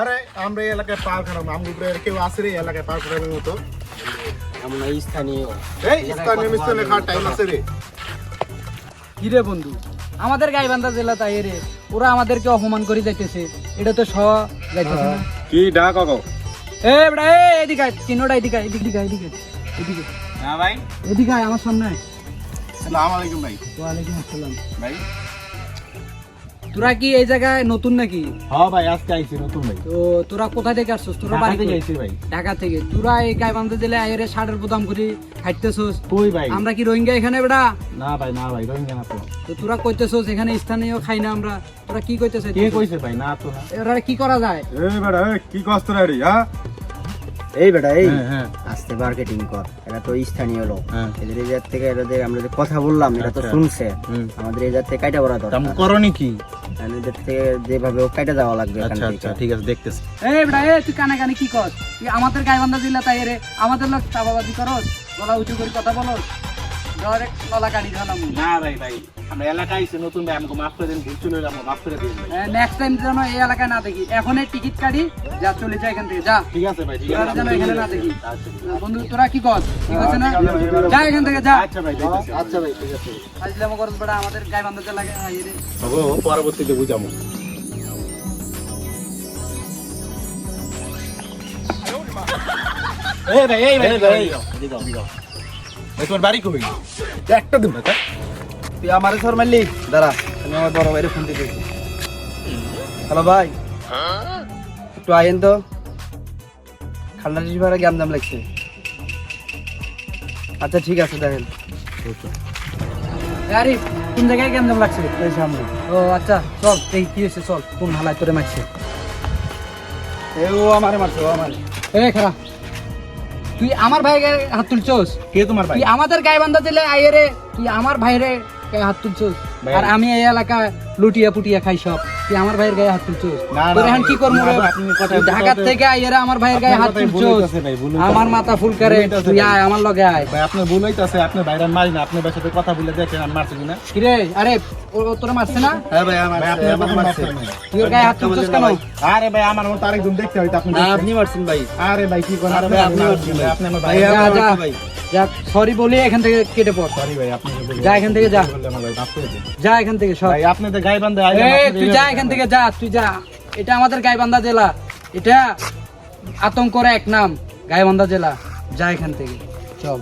আরে আমরা এই এলাকায় পার খারাপ আমগুলো কেউ আসে রে এলাকায় পার খারাপের মতো। আমরা স্থানীয়। এই স্থানীয় টাইম আছে রে। কি রে বন্ধু? আমাদের গাইবান্ধা জেলা তাই রে। ওরা আমাদেরকে অপমান করে যাইতেছে। এটা তো স যাইতেছে না। কি ডাক কাকো? এ বেটা এ এদিকে আয়, চিনোটা এদিকে এদিকে এদিকে এদিকে হ্যাঁ ভাই। এদিকে আমার সামনে। আসসালামু আলাইকুম ভাই। ওয়ালাইকুম আসসালাম। ভাই তোরা কি এই জায়গায় নতুন নাকি? হ্যাঁ ভাই আজকে আইছি নতুন ভাই। তো তোরা কোথা থেকে আসছিস? তোরা বাড়ি থেকে? আইছি ভাই। ঢাকা থেকে। তোরা এই গাইবান্ধা জেলায় আয়ের ষাটের প্রদাম করে খাইতেছোস কই ভাই? আমরা কি রোহিঙ্গা এখানে বেটা? না ভাই না ভাই রোহিঙ্গা না তো। তো তোরা কইতেছোস এখানে স্থানীয় খাই না আমরা। তোরা কি কইতেছিস কে কইছে ভাই? না তো না। এরা কি করা যায়? এই বেড়া এই কি কষ্ট রে হ্যাঁ? এই বেটা এই। হ্যাঁ হ্যাঁ। আস্তে মার্কেটিং কর। এরা তো স্থানীয় লোক। হ্যাঁ। এদের এই জাত থেকে এদের আমরা যে কথা বললাম এরা তো আচ্ছা। শুনছে। আমাদের এই জাত থেকে কাইটা করা দরকার। করনি কি? এদের থেকে যেভাবে হোক কাইটা যাওয়া লাগবে আচ্ছা আচ্ছা ঠিক আছে দেখতেছি। এই বেটা এই তুই কানে কানে কি কর? তুই আমাদের গাইবান্ধা জেলা তাই রে? আমাদের লোক চাপাবাজি করস গলা উঁচু করে কথা বলস। ডাইরেক্ট গলা কাটি ঢালাম না ভাই ভাই আমরা এলাকায় আইছি নতুন ভাই আমাকে মাফ করে দিন ভুল চলে যাব মাফ করে দিন ভাই নেক্সট টাইম যেন এই এলাকায় না দেখি এখনই টিকিট কাটি যা চলে যা এখান থেকে যা ঠিক আছে ভাই ঠিক আছে যেন এখানে না দেখি আচ্ছা বন্ধু তোরা কি কর ঠিক আছে না যা এখান থেকে যা আচ্ছা ভাই আচ্ছা ভাই ঠিক আছে আসলে করস বেটা আমাদের গাইবান্ধা জেলা ইয়ে রে হব পরবর্তীতে বুঝামু এই ভাই এই ভাই এই ভাই এই তোমার বাড়ি কই? একটা দিন না তুই আমার সর মারলি? দাঁড়া আমি আমার বড় ভাইয়ের ফোন দিতেছি। হ্যালো ভাই। একটু আইন তো। ঠান্ডা টিস ভাড়া গ্যাম দাম লাগছে। আচ্ছা ঠিক আছে দেখেন। আরে কোন জায়গায় কেমন লাগছে? এই সামনে। ও আচ্ছা চল এই কি হয়েছে চল। কোন হালায় তোরে মারছে? এ ও আমারে মারছে ও আমারে। এ খারাপ তুই আমার ভাইকে হাত তুলছোস কে তোমার ভাই তুই আমাদের গায়ে বান্ধা দিলে আইয়ে রে তুই আমার ভাইরে গায়ে হাত তুলছোস। আর আমি এই এলাকায় লুটিয়া পুটিয়া খাই সব। তুই আমার ভাইয়ের গায়ে হাত তুলছোস? না, না, তোর এখন কি করব না, রে? ভাই, আপনি কথা- তুই ঢাকা কথা- থেকে আইয়ে রে আমার ভাইয়ের গায়ে হাত আপনার তুলছোস। হইতাছে। আমার মাথা ফুল করে তুই আয় আমার লগে আয়। ভাই আপনি ভুল হইতাছে আপনি বাইরে মারি না আপনি ভাইয়ের সাথে কথা বলে দেখেন আমি মারছি কিনা। কিরে? আরে ও তোরা মারছে না? হ্যাঁ ভাই আমার আপনি আমার মারছে। মারছেন তুই ওর গায়ে হাত তুলছোস কেন? আরে ভাই আমার মতো আরেকজন দেখতে হইতো আপনি আপনি মারছেন ভাই। আরে ভাই কি করেন? আরে আপনি ভাই, আপনি আপনি মারছেন ভাই, আপনি আমার ভাই ভাই, যা, সরি বলে এখান থেকে কেটে পড়। সরি ভাই আপনি যা এখান থেকে যা। যা এখান থেকে সব। আপনি তো গায়ে বান্ধে এ তুই যা এখান থেকে যা তুই যা। এটা আমাদের গাইবান্ধা জেলা। এটা আতঙ্কর এক নাম গাইবান্ধা জেলা। যা এখান থেকে চল।